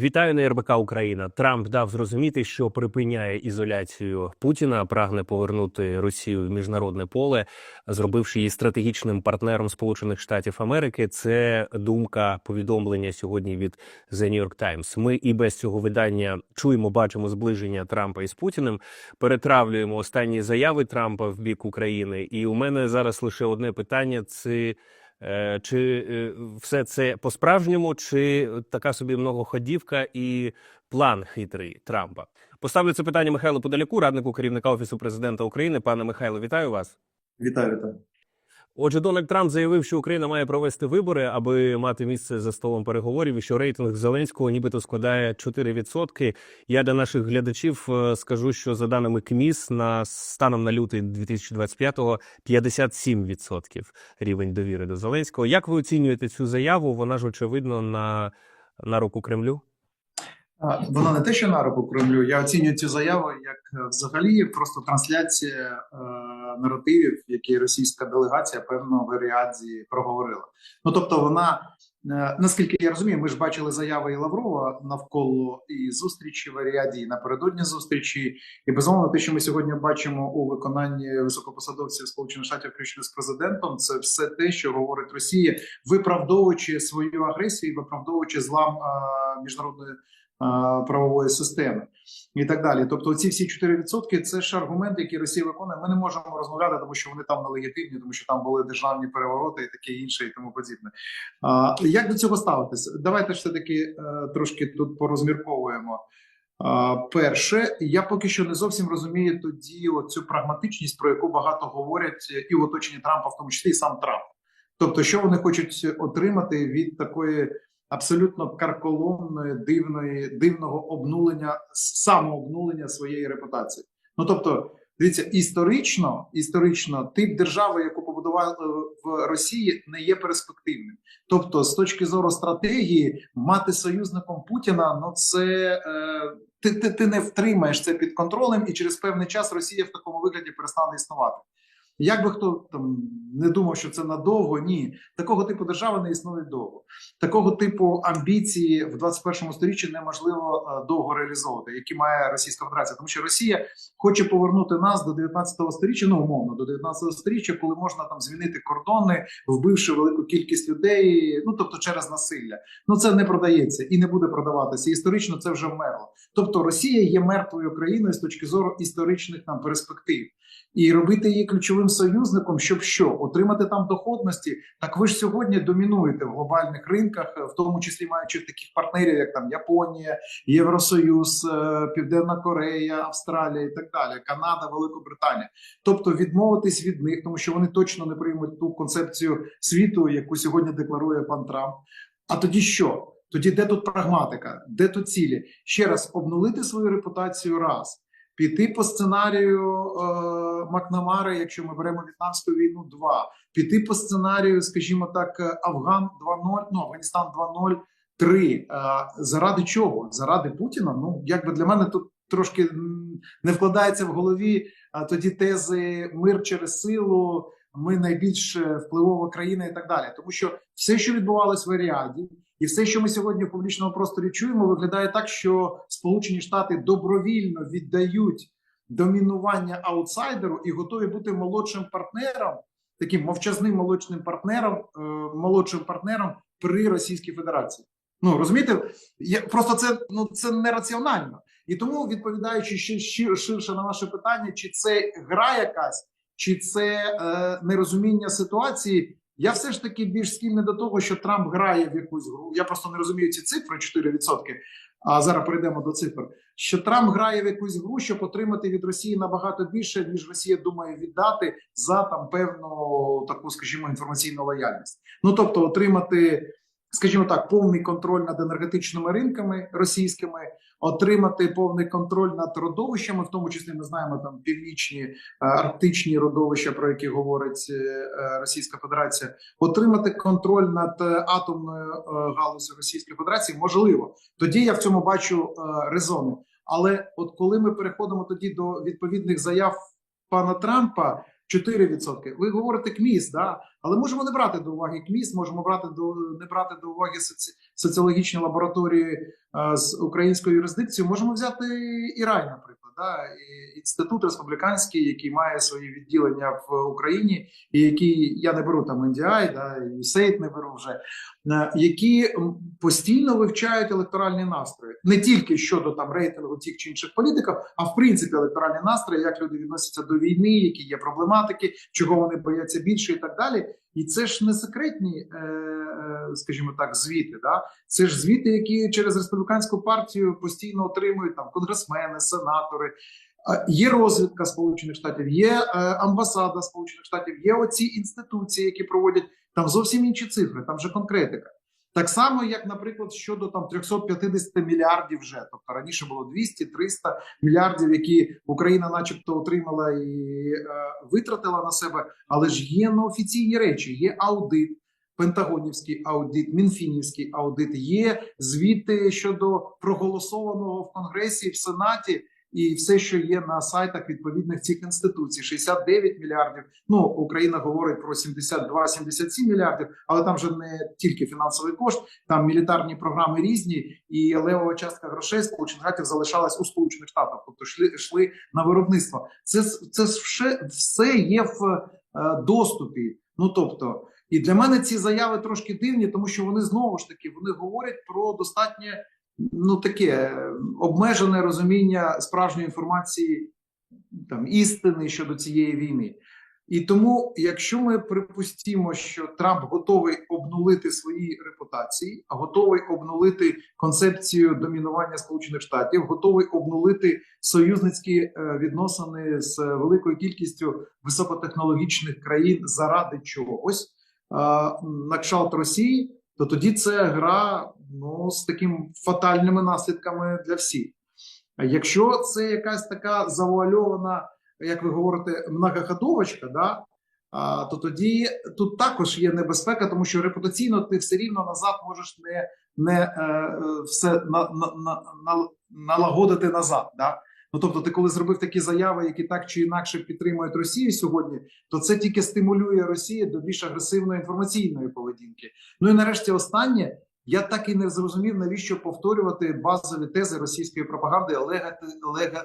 Вітаю на РБК Україна. Трамп дав зрозуміти, що припиняє ізоляцію Путіна, прагне повернути Росію в міжнародне поле, зробивши її стратегічним партнером Сполучених Штатів Америки. Це думка повідомлення сьогодні від The New York Times. Ми і без цього видання чуємо, бачимо зближення Трампа із Путіним. Перетравлюємо останні заяви Трампа в бік України. І у мене зараз лише одне питання: це Чи е, все це по-справжньому, чи така собі многоходівка і план хитрий Трампа? Поставлю це питання Михайлу Подоляку, раднику керівника офісу президента України. Пане Михайло, вітаю вас. Вітаю, вітаю. Отже, Дональд Трамп заявив, що Україна має провести вибори, аби мати місце за столом переговорів, і що рейтинг Зеленського нібито складає 4%. Я для наших глядачів е, скажу, що за даними КМІС, на станом на лютий 2025-го 57% рівень довіри до Зеленського. Як ви оцінюєте цю заяву? Вона ж очевидно на, на руку Кремлю. А, Вона не те, що на руку Кремлю. Я оцінюю цю заяву як е, взагалі просто трансляція е, наративів, які російська делегація певно в Ріаді проговорила. Ну тобто, вона е, наскільки я розумію, ми ж бачили заяви і Лаврова навколо і зустрічі в Ріаді, і напередодні зустрічі. І безумовно, те, що ми сьогодні бачимо у виконанні високопосадовців Сполучених Штатів, включно з президентом, це все те, що говорить Росія, виправдовуючи свою агресію, виправдовуючи злам е, міжнародної. Правової системи і так далі. Тобто, ці всі 4% – це ж аргументи, які Росія виконує. Ми не можемо розмовляти, тому що вони там нелегітимні, тому що там були державні перевороти і таке інше, і тому подібне. А, як до цього ставитися? Давайте ж все таки е, трошки тут порозмірковуємо. Перше, я поки що не зовсім розумію тоді цю прагматичність, про яку багато говорять і в оточенні Трампа, в тому числі і сам Трамп. Тобто, що вони хочуть отримати від такої абсолютно карколомної, дивної, дивного обнулення, самообнулення своєї репутації. Ну тобто, дивіться, історично, історично, тип держави, яку побудували в Росії, не є перспективним. Тобто, з точки зору стратегії, мати союзником Путіна, ну це е, ти, ти, ти не втримаєш це під контролем, і через певний час Росія в такому вигляді перестане існувати. Як би хто там не думав, що це надовго, ні, такого типу держави не існує довго. Такого типу амбіції в 21 сторіччі неможливо е, довго реалізовувати, які має Російська Федерація, тому що Росія хоче повернути нас до 19 сторіччя, ну умовно до 19 сторіччя, коли можна там змінити кордони, вбивши велику кількість людей, ну тобто через насилля. Ну це не продається і не буде продаватися. Історично це вже вмерло. Тобто Росія є мертвою країною з точки зору історичних там перспектив. І робити її ключовим союзником, щоб що отримати там доходності. Так ви ж сьогодні домінуєте в глобальних ринках, в тому числі маючи таких партнерів, як там Японія, Євросоюз, е, Південна Корея, Австралія і так далі, Канада, Великобританія. Тобто відмовитись від них, тому що вони точно не приймуть ту концепцію світу, яку сьогодні декларує пан Трамп. А тоді що? Тоді де тут прагматика, де тут цілі? Ще раз обнулити свою репутацію раз піти по сценарію е, Макнамари, якщо ми беремо в'єтнамську війну, 2. піти по сценарію, скажімо так, е, Афган 2.0, ну Афганістан 2.0, 3. Е, заради чого? Заради Путіна? Ну якби для мене тут трошки не вкладається в голові а тоді тези мир через силу. Ми найбільш впливова країна і так далі, тому що все, що відбувалось в Аріаді, і все, що ми сьогодні в публічному просторі чуємо, виглядає так, що Сполучені Штати добровільно віддають домінування аутсайдеру і готові бути молодшим партнером, таким мовчазним молодшим партнером, е, молодшим партнером при Російській Федерації. Ну розумієте, я просто це ну це нераціонально. І тому, відповідаючи ще ширше на наше питання, чи це гра якась, чи це е, нерозуміння ситуації. Я все ж таки більш схильний до того, що Трамп грає в якусь гру. Я просто не розумію ці цифри 4%, А зараз перейдемо до цифр. Що Трамп грає в якусь гру, щоб отримати від Росії набагато більше, ніж Росія думає віддати за там певну таку, скажімо, інформаційну лояльність. Ну тобто, отримати, скажімо так, повний контроль над енергетичними ринками російськими отримати повний контроль над родовищами, в тому числі ми знаємо там північні е, арктичні родовища, про які говорить е, Російська Федерація, отримати контроль над е, атомною галузю Російської Федерації можливо. Тоді я в цьому бачу резони. Але от коли ми переходимо тоді до відповідних заяв пана Трампа. 4%. Ви говорите КМІС, да? Але можемо не брати до уваги КМІС, можемо брати до не брати до уваги соці, соціологічні лабораторії е, з українською юрисдикцією. Можемо взяти і рай, наприклад. Да? І інститут республіканський, який має свої відділення в Україні, і який я не беру там NDI, да, USAID не беру вже, е, які постійно вивчають електоральні настрої не тільки щодо там рейтингу тих чи інших політиків, а в принципі електоральні настрої, як люди відносяться до війни, які є проблематики, чого вони бояться більше, і так далі. І це ж не секретні, е, е, скажімо так, звіти. Да? Це ж звіти, які через республіканську партію постійно отримують там конгресмени, сенатори. Є розвідка Сполучених Штатів, є е, амбасада Сполучених Штатів, є оці інституції, які проводять там зовсім інші цифри, там вже конкретика. Так само, як, наприклад, щодо там 350 мільярдів вже, тобто раніше було 200-300 мільярдів, які Україна, начебто, отримала і е, витратила на себе, але ж є неофіційні речі, є аудит. Пентагонівський аудит, Мінфінівський аудит, є звіти щодо проголосованого в Конгресі в Сенаті і все, що є на сайтах відповідних цих інституцій, 69 мільярдів. Ну Україна говорить про 72-77 мільярдів, але там же не тільки фінансовий кошт, там мілітарні програми різні, і левова частка грошей сполучених штатів залишалась у сполучених штатах, тобто йшли, йшли на виробництво. Це це все, все є в е, доступі. Ну тобто. І для мене ці заяви трошки дивні, тому що вони знову ж таки вони говорять про достатнє ну таке обмежене розуміння справжньої інформації там істини щодо цієї війни. І тому, якщо ми припустимо, що Трамп готовий обнулити свої репутації, готовий обнулити концепцію домінування Сполучених Штатів, готовий обнулити союзницькі е, відносини з великою кількістю високотехнологічних країн заради чогось е, на кшалт Росії, то тоді це гра ну з такими фатальними наслідками для всіх. А якщо це якась така завуальована, як ви говорите, многоходовочка, да, а, то тоді тут також є небезпека, тому що репутаційно ти все рівно назад можеш не не е, е, все на, на, на, на, налагодити назад. Да? Ну тобто, ти коли зробив такі заяви, які так чи інакше підтримують Росію сьогодні, то це тільки стимулює Росію до більш агресивної інформаційної поведінки. Ну і нарешті останнє. Я так і не зрозумів, навіщо повторювати базові тези російської пропаганди, лега,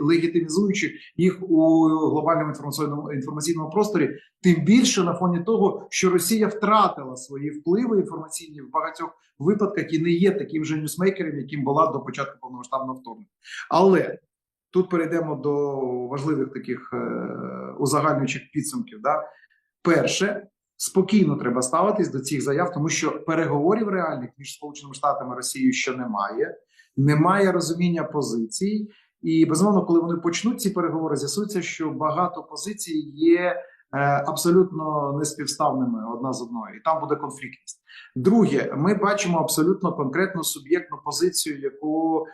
легітимізуючи їх у глобальному інформаційному інформаційному просторі, тим більше на фоні того, що Росія втратила свої впливи інформаційні в багатьох випадках і не є таким же ньюсмейкером, яким була до початку повномасштабного вторгнення. Але тут перейдемо до важливих таких е, узагальнюючих підсумків. Да? Перше, спокійно треба ставитись до цих заяв, тому що переговорів реальних між Сполученими Штатами і Росією ще немає, немає розуміння позицій. І безумовно, коли вони почнуть ці переговори, з'ясується, що багато позицій є е, абсолютно неспівставними одна з одною, і там буде конфліктність. Друге, ми бачимо абсолютно конкретну суб'єктну позицію, яку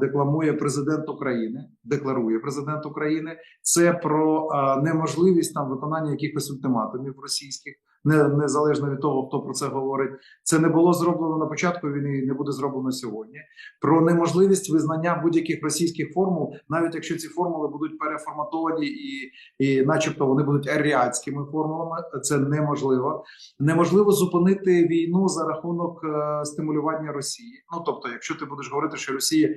декламує президент України, декларує президент України. Це про неможливість там виконання якихось ультиматумів російських. Не незалежно від того, хто про це говорить, це не було зроблено на початку війни, і не буде зроблено сьогодні. Про неможливість визнання будь-яких російських формул, навіть якщо ці формули будуть переформатовані і, і, начебто, вони будуть аріатськими формулами. Це неможливо. Неможливо зупинити війну за рахунок е, стимулювання Росії. Ну тобто, якщо ти будеш говорити, що Росія е,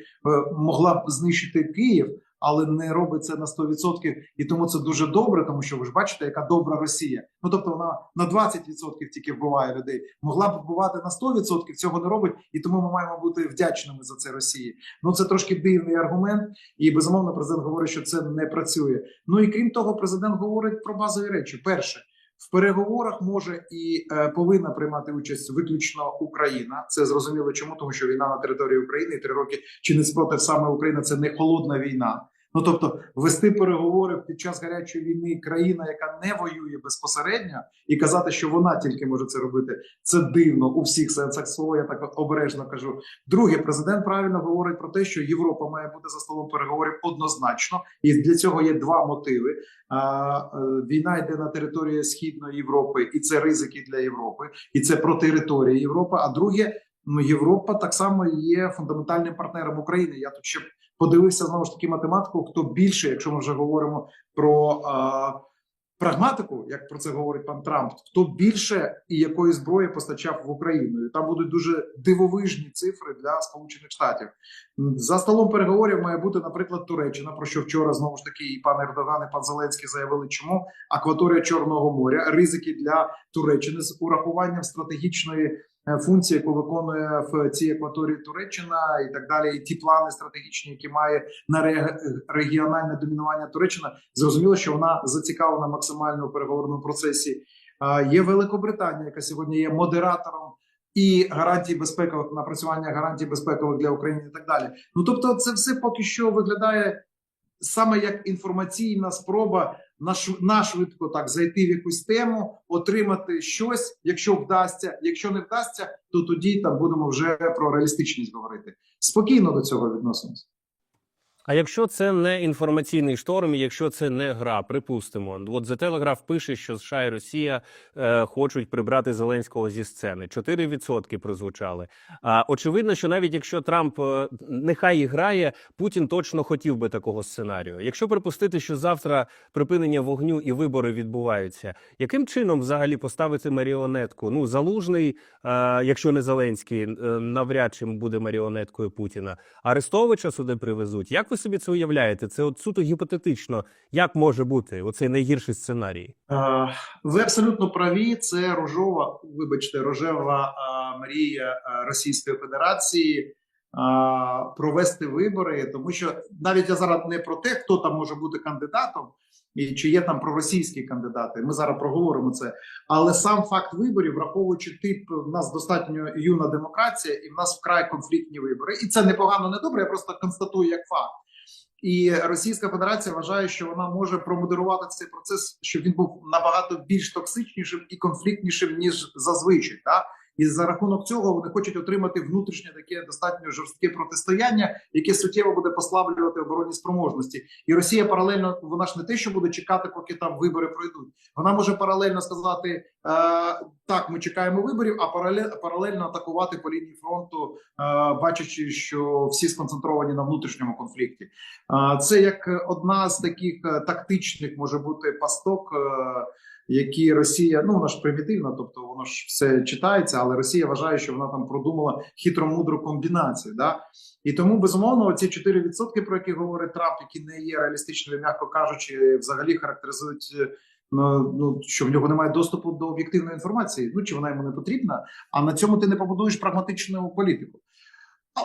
могла б знищити Київ. Але не робить це на 100%, і тому це дуже добре, тому що ви ж бачите, яка добра Росія. Ну тобто вона на 20% тільки вбиває людей. Могла б вбивати на 100%, цього не робить, і тому ми маємо бути вдячними за це Росії. Ну це трошки дивний аргумент, і безумовно президент говорить, що це не працює. Ну і крім того, президент говорить про базові речі. Перше. В переговорах може і е, повинна приймати участь виключно Україна. Це зрозуміло, чому тому, що війна на території України і три роки чи не спротив саме Україна це не холодна війна. Ну тобто, вести переговори під час гарячої війни країна, яка не воює безпосередньо, і казати, що вона тільки може це робити, це дивно у всіх сенсах слова. Я так обережно кажу. Друге, президент правильно говорить про те, що Європа має бути за столом переговорів однозначно, і для цього є два мотиви. Е, Війна йде на території східної Європи, і це ризики для Європи, і це про території Європи. А друге, ну Європа так само є фундаментальним партнером України. Я тут ще подивився знову ж таки математику. Хто більше, якщо ми вже говоримо про а, прагматику, як про це говорить пан Трамп, хто більше і якої зброї постачав в Україну. І там будуть дуже дивовижні цифри для Сполучених Штатів. За столом переговорів має бути, наприклад, Туреччина, про що вчора знову ж таки і пан Ердоган, і пан Зеленський заявили, чому акваторія Чорного моря, ризики для Туреччини з урахуванням стратегічної е, функції, яку виконує в цій акваторії Туреччина, і так далі. І ті плани стратегічні, які має на регіональне домінування Туреччина, зрозуміло, що вона зацікавлена максимально у переговорному процесі. Є Великобританія, яка сьогодні є модератором. І гарантій безпекових напрацювання гарантій безпекових для України і так далі. Ну тобто, це все поки що виглядає саме як інформаційна спроба на швидко так зайти в якусь тему, отримати щось, якщо вдасться. Якщо не вдасться, то тоді там будемо вже про реалістичність говорити. Спокійно до цього відносимося. А якщо це не інформаційний шторм, якщо це не гра, припустимо, от The Telegraph пише, що США і Росія е, хочуть прибрати Зеленського зі сцени. 4% прозвучали. А очевидно, що навіть якщо Трамп е, нехай і грає, Путін точно хотів би такого сценарію. Якщо припустити, що завтра припинення вогню і вибори відбуваються, яким чином взагалі поставити маріонетку? Ну залужний, е, якщо не Зеленський, е, навряд чи буде маріонеткою Путіна. Арестовича сюди привезуть. Як ви собі це уявляєте? Це от суто гіпотетично. Як може бути оцей найгірший сценарій? Е, Ви абсолютно праві. Це рожова, вибачте, рожева е, мрія е, Російської Федерації провести вибори, тому що навіть я зараз не про те, хто там може бути кандидатом, і чи є там проросійські кандидати. Ми зараз проговоримо це. Але сам факт виборів, враховуючи тип, в нас достатньо юна демократія, і в нас вкрай конфліктні вибори. І це непогано, не добре. Я просто констатую як факт. І Російська Федерація вважає, що вона може промодерувати цей процес, щоб він був набагато більш токсичнішим і конфліктнішим ніж зазвичай. Та і за рахунок цього вони хочуть отримати внутрішнє таке достатньо жорстке протистояння, яке суттєво буде послаблювати оборонні спроможності. І Росія паралельно вона ж не те, що буде чекати, поки там вибори пройдуть. Вона може паралельно сказати так, ми чекаємо виборів, а паралельно, атакувати по лінії фронту, е, бачачи, що всі сконцентровані на внутрішньому конфлікті. А, Це як одна з таких е, тактичних може бути пасток, е, які Росія, ну вона ж примітивна, тобто воно ж все читається, але Росія вважає, що вона там продумала хитромудру комбінацію. Да? І тому безумовно ці 4%, про які говорить Трамп, які не є реалістичними, м'яко кажучи, взагалі характеризують. Ну, ну що в нього немає доступу до об'єктивної інформації, ну чи вона йому не потрібна, а на цьому ти не побудуєш прагматичну політику.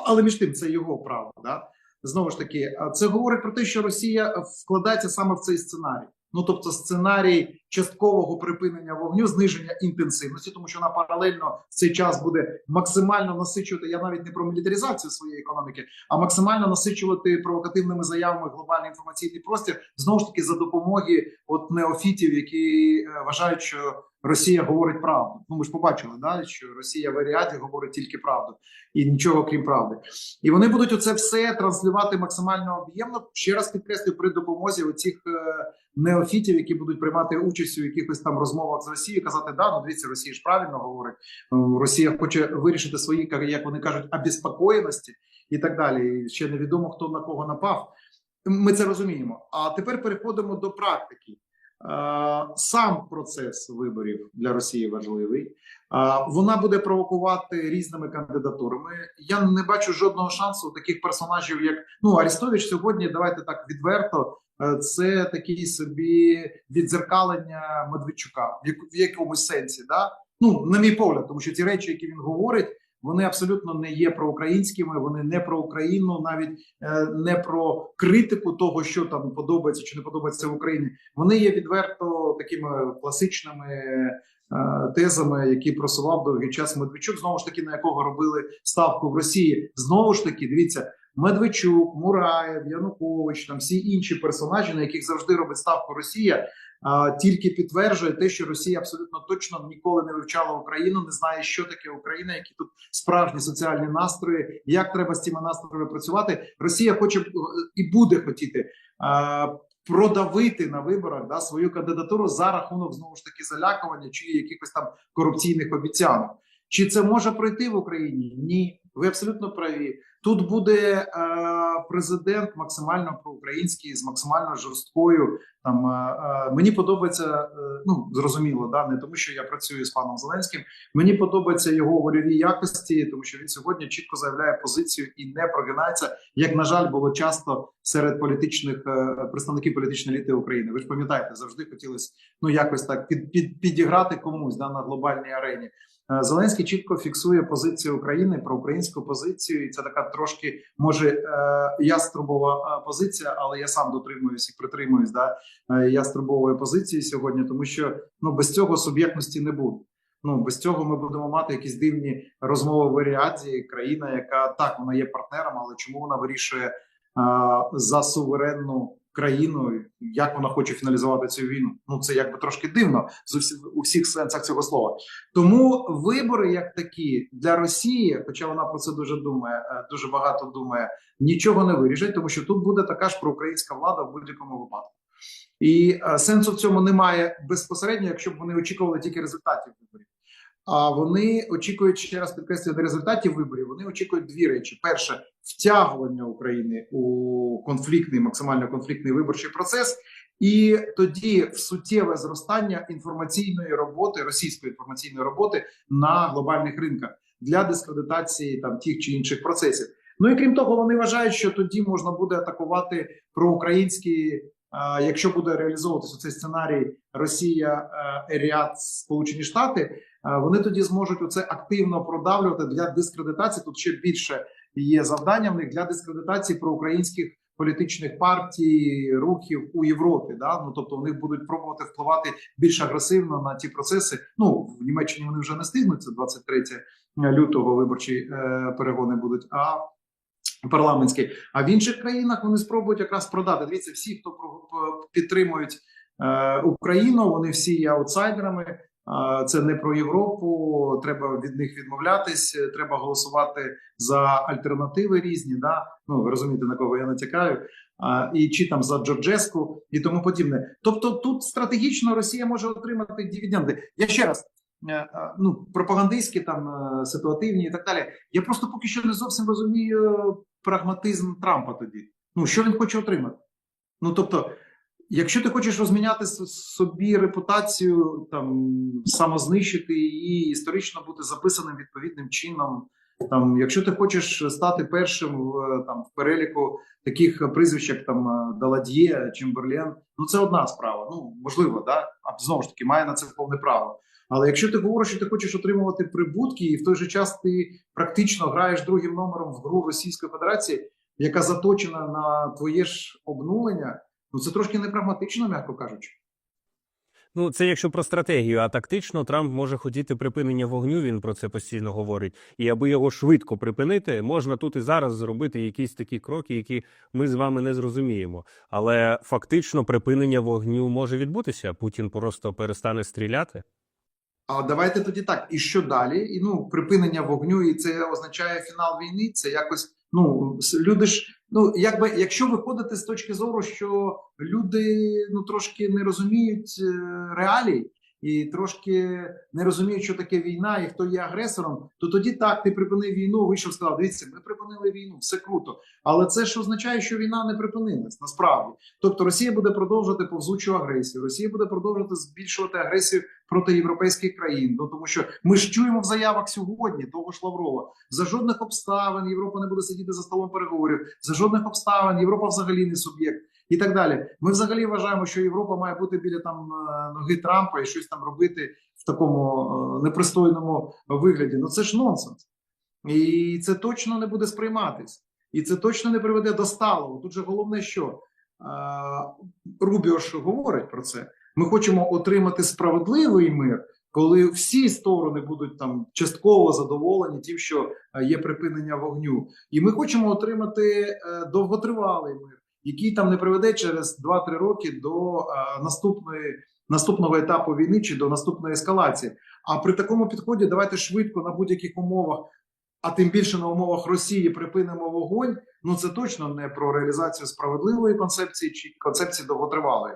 Але між тим це його право. Да? Знову ж таки, це говорить про те, що Росія вкладається саме в цей сценарій. Ну тобто, сценарій часткового припинення вогню, зниження інтенсивності, тому що вона паралельно в цей час буде максимально насичувати. Я навіть не про мілітаризацію своєї економіки, а максимально насичувати провокативними заявами глобальний інформаційний простір знову ж таки за допомоги от неофітів, які е, вважають, що Росія говорить правду. Ну ми ж побачили, да що Росія в Аріаді говорить тільки правду і нічого крім правди. І вони будуть оце все транслювати максимально об'ємно. Ще раз підкреслюю при допомозі оцих е, неофітів, які будуть приймати участь у якихось там розмовах з Росією, казати, да, ну дивіться, Росія ж правильно говорить. Росія хоче вирішити свої, як вони кажуть, обеспокоєності і так далі. І ще невідомо хто на кого напав. Ми це розуміємо. А тепер переходимо до практики. Е, Сам процес виборів для Росії важливий. Вона буде провокувати різними кандидатурами. Я не бачу жодного шансу таких персонажів, як ну Арестович сьогодні. Давайте так відверто. е, Це такий собі відзеркалення Медведчука в якомусь сенсі. Да? Ну, на мій погляд, тому що ті речі, які він говорить, вони абсолютно не є проукраїнськими, вони не про Україну, навіть е, не про критику того, що там подобається чи не подобається в Україні. Вони є відверто такими класичними тезами, які просував довгий час Медведчук, знову ж таки, на якого робили ставку в Росії. Знову ж таки, дивіться. Медведчук, Мураєв, Янукович, там всі інші персонажі, на яких завжди робить ставку Росія, а, тільки підтверджує те, що Росія абсолютно точно ніколи не вивчала Україну, не знає, що таке Україна, які тут справжні соціальні настрої, як треба з цими настроями працювати. Росія хоче е, і буде хотіти продавити на виборах да, свою кандидатуру за рахунок знову ж таки залякування чи якихось там корупційних обіцянок. Чи це може пройти в Україні? Ні. Ви абсолютно праві. Тут буде е, президент максимально проукраїнський з максимально жорсткою. Там е, е, мені подобається, е, ну зрозуміло, да не тому, що я працюю з паном Зеленським. Мені подобаються його вольові якості, тому що він сьогодні чітко заявляє позицію і не прогинається, як на жаль, було часто серед політичних е, представників політичної еліти України. Ви ж пам'ятаєте, завжди хотілося ну якось так під, під підіграти комусь да на глобальній арені. Е, Зеленський чітко фіксує позицію України про українську позицію, і це така трошки може е, яструбова е, позиція, але я сам дотримуюсь і притримуюсь да яструбової позиції сьогодні, тому що ну без цього суб'єктності не буде. Ну без цього ми будемо мати якісь дивні розмови в Аріаді, країна, яка так вона є партнером, але чому вона вирішує е, за суверенну країну, як вона хоче фіналізувати цю війну? Ну це якби трошки дивно з усі, у всіх сенсах цього слова. Тому вибори, як такі для Росії, хоча вона про це дуже думає, е, дуже багато думає, нічого не вирішать, тому що тут буде така ж проукраїнська влада в будь-якому випадку. І е, сенсу в цьому немає безпосередньо, якщо б вони очікували тільки результатів виборів. А вони очікують ще раз підкреслюю не результатів виборів. Вони очікують дві речі: перше втягування України у конфліктний, максимально конфліктний виборчий процес, і тоді в суттєве зростання інформаційної роботи, російської інформаційної роботи на глобальних ринках для дискредитації там тих чи інших процесів. Ну і крім того, вони вважають, що тоді можна буде атакувати проукраїнські. Якщо буде реалізовуватися цей сценарій Росія, е, Еріат, Сполучені Штати, вони тоді зможуть оце активно продавлювати для дискредитації. Тут ще більше є завдання в них для дискредитації проукраїнських політичних партій, рухів у Європі. Да? Ну тобто вони будуть пробувати впливати більш агресивно на ті процеси. Ну в Німеччині вони вже не стигнуть. Це 23 лютого виборчі е, перегони будуть. А парламентські, а в інших країнах вони спробують якраз продати. Дивіться, всі, хто про- підтримують е, Україну, вони всі є аутсайдерами. Це не про Європу. Треба від них відмовлятись. Треба голосувати за альтернативи різні. Да? Ну ви розумієте на кого я натякаю. І чи там за Джорджеску і тому подібне. Тобто, тут стратегічно Росія може отримати дивіденди. Я ще раз е, е, ну пропагандистські там е, ситуативні і так далі. Я просто поки що не зовсім розумію прагматизм Трампа тоді. Ну що він хоче отримати? Ну тобто, якщо ти хочеш розміняти собі репутацію, там самознищити її, історично бути записаним відповідним чином. Там, якщо ти хочеш стати першим в там в переліку таких прізвищ, як там Далад'є, Чемберлен, ну це одна справа. Ну можливо, да а знову ж таки має на це повне право. Але якщо ти говориш, що ти хочеш отримувати прибутки, і в той же час ти практично граєш другим номером в гру Російської Федерації, яка заточена на твоє ж обнулення, ну це трошки непрагматично, м'яко кажучи. Ну, це якщо про стратегію, а тактично Трамп може хотіти припинення вогню. Він про це постійно говорить. І аби його швидко припинити, можна тут і зараз зробити якісь такі кроки, які ми з вами не зрозуміємо. Але фактично припинення вогню може відбутися. Путін просто перестане стріляти. А давайте тоді так. І що далі? І ну припинення вогню, і це означає фінал війни. Це якось ну люди ж. Ну якби якщо виходити з точки зору, що люди ну трошки не розуміють е, реалій і трошки не розуміють, що таке війна і хто є агресором, то тоді так ти припинив війну, вийшов, сказав: дивіться, ми припинили війну, все круто. Але це ж означає, що війна не припинилась насправді. Тобто Росія буде продовжувати повзучу агресію, Росія буде продовжувати збільшувати агресію проти європейських країн. Ну тому що ми ж чуємо в заявах сьогодні того ж Лаврова. За жодних обставин Європа не буде сидіти за столом переговорів. За жодних обставин Європа взагалі не суб'єкт. І так далі. Ми взагалі вважаємо, що Європа має бути біля там е, ноги Трампа і щось там робити в такому е, непристойному вигляді. Ну це ж нонсенс, і це точно не буде сприйматись, і це точно не приведе до сталого. Тут же головне, що е, Рубіо ж говорить про це. Ми хочемо отримати справедливий мир, коли всі сторони будуть там частково задоволені тим, що є припинення вогню, і ми хочемо отримати довготривалий мир, який там не приведе через 2-3 роки до е, наступної наступного етапу війни чи до наступної ескалації. А при такому підході давайте швидко на будь-яких умовах, а тим більше на умовах Росії припинимо вогонь. Ну це точно не про реалізацію справедливої концепції чи концепції довготривалої.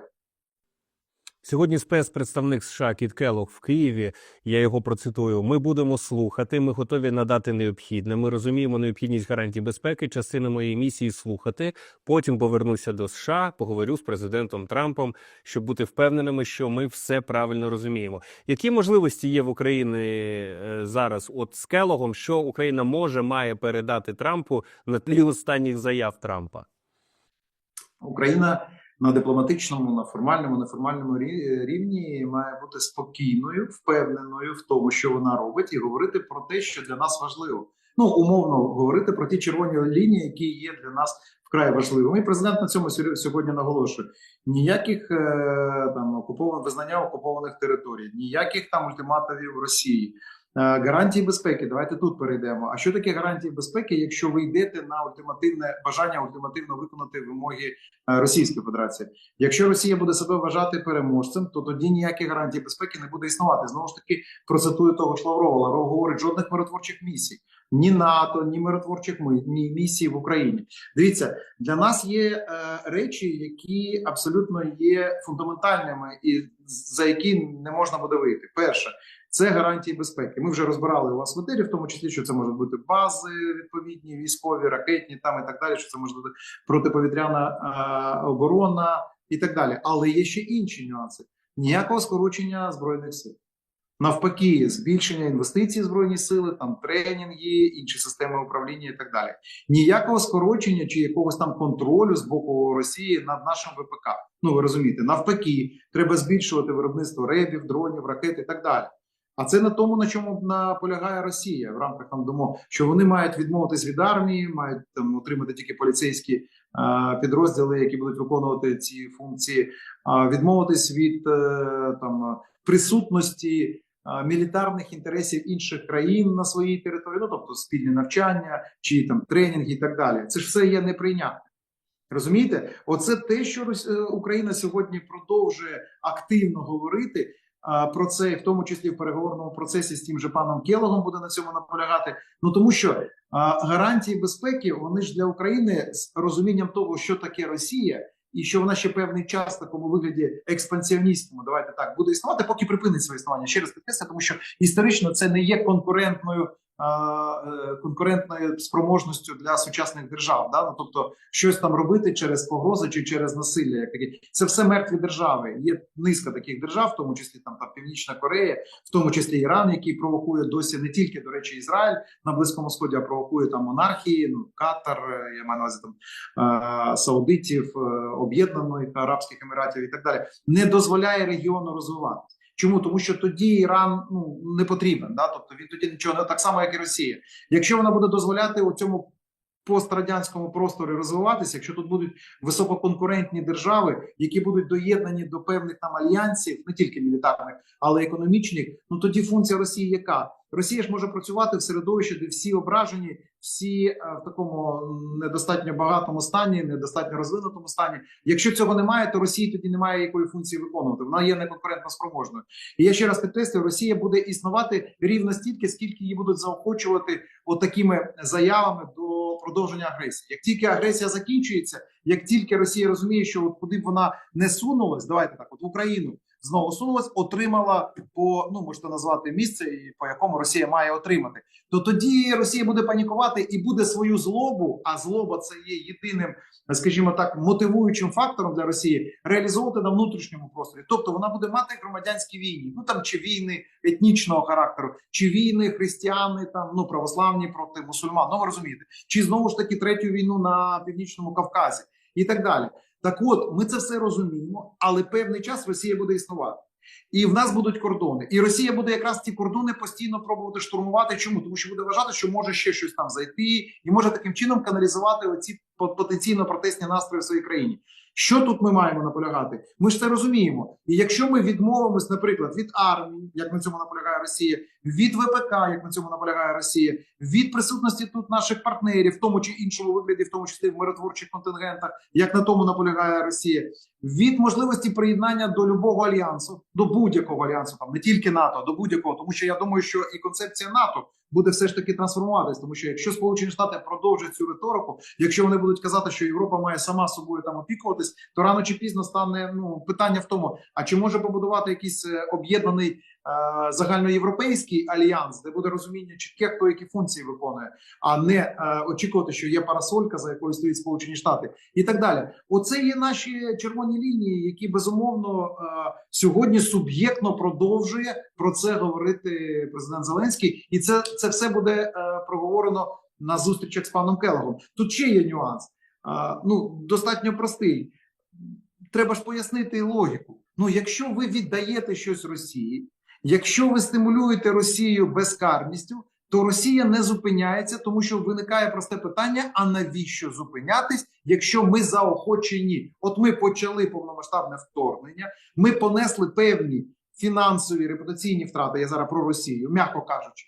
Сьогодні спецпредставник США Кіт Келлог в Києві. Я його процитую. Ми будемо слухати. Ми готові надати необхідне. Ми розуміємо необхідність гарантій безпеки. Частина моєї місії слухати. Потім повернуся до США, поговорю з президентом Трампом, щоб бути впевненими, що ми все правильно розуміємо. Які можливості є в Україні е, зараз? От з Келлогом, що Україна може має передати Трампу на тлі останніх заяв Трампа? Україна на дипломатичному, на формальному, неформальному рі- рівні має бути спокійною, впевненою в тому, що вона робить, і говорити про те, що для нас важливо. Ну умовно говорити про ті червоні лінії, які є для нас вкрай важливими. І президент на цьому сьогодні- наголошує: ніяких е, там окупованих визнання окупованих територій, ніяких там ультиматумів Росії. Е, Гарантії безпеки, давайте тут перейдемо. А що таке гарантії безпеки, якщо ви йдете на ультимативне бажання ультимативно виконати вимоги е, Російської Федерації? Якщо Росія буде себе вважати переможцем, то тоді ніяких гарантій безпеки не буде існувати. Знову ж таки, процитую того ж Лаврова. Лавров говорить жодних миротворчих місій, ні НАТО, ні миротворчих ми, ні місій в Україні. Дивіться, для нас є е, речі, які абсолютно є фундаментальними, і за які не можна буде вийти. Перше. Це гарантії безпеки. Ми вже розбирали у вас в в тому числі, що це можуть бути бази відповідні, військові, ракетні там і так далі. Що це може бути протиповітряна е, оборона і так далі. Але є ще інші нюанси: ніякого скорочення збройних сил. Навпаки, збільшення інвестицій в збройні сили, там тренінги, інші системи управління і так далі. Ніякого скорочення чи якогось там контролю з боку Росії над нашим ВПК. Ну ви розумієте, навпаки, треба збільшувати виробництво ребів, дронів, ракет і так далі. А це на тому, на чому наполягає Росія в рамках там думок, що вони мають відмовитись від армії, мають там отримати тільки поліцейські е, підрозділи, які будуть виконувати ці функції, а відмовитись від е, там присутності е, мілітарних інтересів інших країн на своїй території, ну тобто спільні навчання чи там тренінги і так далі. Це ж все є неприйнятне. Розумієте, оце те, що е, Україна сьогодні продовжує активно говорити про це, в тому числі в переговорному процесі з тим же паном Келогом буде на цьому наполягати. Ну тому що гарантії безпеки вони ж для України з розумінням того, що таке Росія, і що вона ще певний час в такому вигляді експансіоністському, давайте так буде існувати, поки припинить своє існування. Ще раз підкреслю, тому що історично це не є конкурентною. Е, Конкурентною спроможністю для сучасних держав, да ну тобто щось там робити через погрози чи через насилля, як такі це все мертві держави. Є низка таких держав, в тому числі там там Північна Корея, в тому числі Іран, який провокує досі не тільки до речі, Ізраїль на близькому сході, а провокує там монархії, ну Катар, е, я маю на увазі там е, Саудитів, е, Об'єднаних Арабських Еміратів і так далі, не дозволяє регіону розвиватися. Чому тому, що тоді Іран ну не потрібен, да тобто він тоді нічого не так само, як і Росія. Якщо вона буде дозволяти у цьому пострадянському просторі розвиватися, якщо тут будуть висококонкурентні держави, які будуть доєднані до певних там альянсів, не тільки мілітарних, але й економічних, ну тоді функція Росії яка? Росія ж може працювати в середовищі, де всі ображені, всі е, в такому недостатньо багатому стані, недостатньо розвинутому стані. Якщо цього немає, то Росії тоді немає якої функції виконувати. Вона є неконкурентно спроможною. І я ще раз підкреслюю, Росія буде існувати рівно стільки, скільки її будуть заохочувати отакими заявами до продовження агресії. Як тільки агресія закінчується, як тільки Росія розуміє, що от куди б вона не сунулась, давайте так, от в Україну знову сунулась, отримала по ну можете назвати місце, і по якому Росія має отримати, то тоді Росія буде панікувати і буде свою злобу. А злоба це є єдиним, скажімо так, мотивуючим фактором для Росії реалізовувати на внутрішньому просторі. Тобто вона буде мати громадянські війни, ну там чи війни етнічного характеру, чи війни християни, там ну православні проти мусульман. Ну ви розумієте, чи знову ж таки третю війну на північному Кавказі і так далі. Так от ми це все розуміємо, але певний час Росія буде існувати. І в нас будуть кордони, і Росія буде якраз ці кордони постійно пробувати штурмувати. Чому тому, що буде вважати, що може ще щось там зайти, і може таким чином каналізувати оці по- потенційно протестні настрої в своїй країні. Що тут ми маємо наполягати? Ми ж це розуміємо. І якщо ми відмовимось, наприклад, від армії, як на цьому наполягає Росія, від ВПК, як на цьому наполягає Росія, від присутності тут наших партнерів, в тому чи іншому вигляді, в тому числі в миротворчих контингентах, як на тому наполягає Росія, від можливості приєднання до любого альянсу, до будь-якого альянсу, там не тільки НАТО, до будь-якого, тому що я думаю, що і концепція НАТО буде все ж таки трансформуватись. Тому що якщо Сполучені Штати продовжать цю риторику, якщо вони будуть казати, що Європа має сама собою там опікуватись, то рано чи пізно стане ну питання в тому: а чи може побудувати якийсь е, об'єднаний загальноєвропейський альянс, де буде розуміння чітке, хто які функції виконує, а не е, очікувати, що є парасолька, за якою стоїть Сполучені Штати, і так далі. Оце є наші червоні лінії, які безумовно е, сьогодні суб'єктно продовжує про це говорити президент Зеленський, і це, це все буде е, проговорено на зустрічах з паном Келогом. Тут ще є нюанс. Е, ну достатньо простий. Треба ж пояснити логіку. Ну, якщо ви віддаєте щось Росії, якщо ви стимулюєте Росію безкарністю, то Росія не зупиняється, тому що виникає просте питання: а навіщо зупинятись, якщо ми заохочені? От ми почали повномасштабне вторгнення, ми понесли певні фінансові репутаційні втрати. Я зараз про Росію, м'яко кажучи,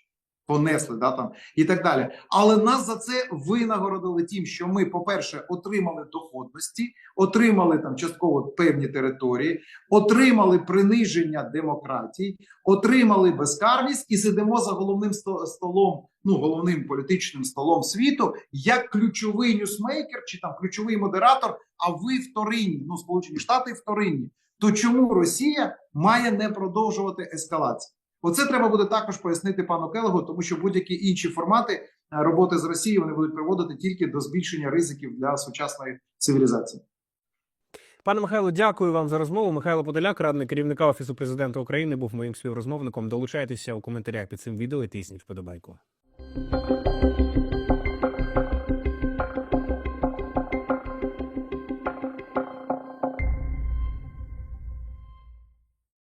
понесли да там і так далі. Але нас за це винагородили тим, що ми, по-перше, отримали доходності, отримали там частково певні території, отримали приниження демократій, отримали безкарність і сидимо за головним столом, ну головним політичним столом світу, як ключовий ньюсмейкер чи там ключовий модератор. А ви вторинні, ну Сполучені Штати вторинні. То чому Росія має не продовжувати ескалацію? Оце треба буде також пояснити пану Келегу, тому що будь-які інші формати е, роботи з Росією вони будуть приводити тільки до збільшення ризиків для сучасної цивілізації. Пане Михайло, дякую вам за розмову. Михайло Подоляк, радник керівника офісу президента України, був моїм співрозмовником. Долучайтеся у коментарях під цим відео і тисніть вподобайку.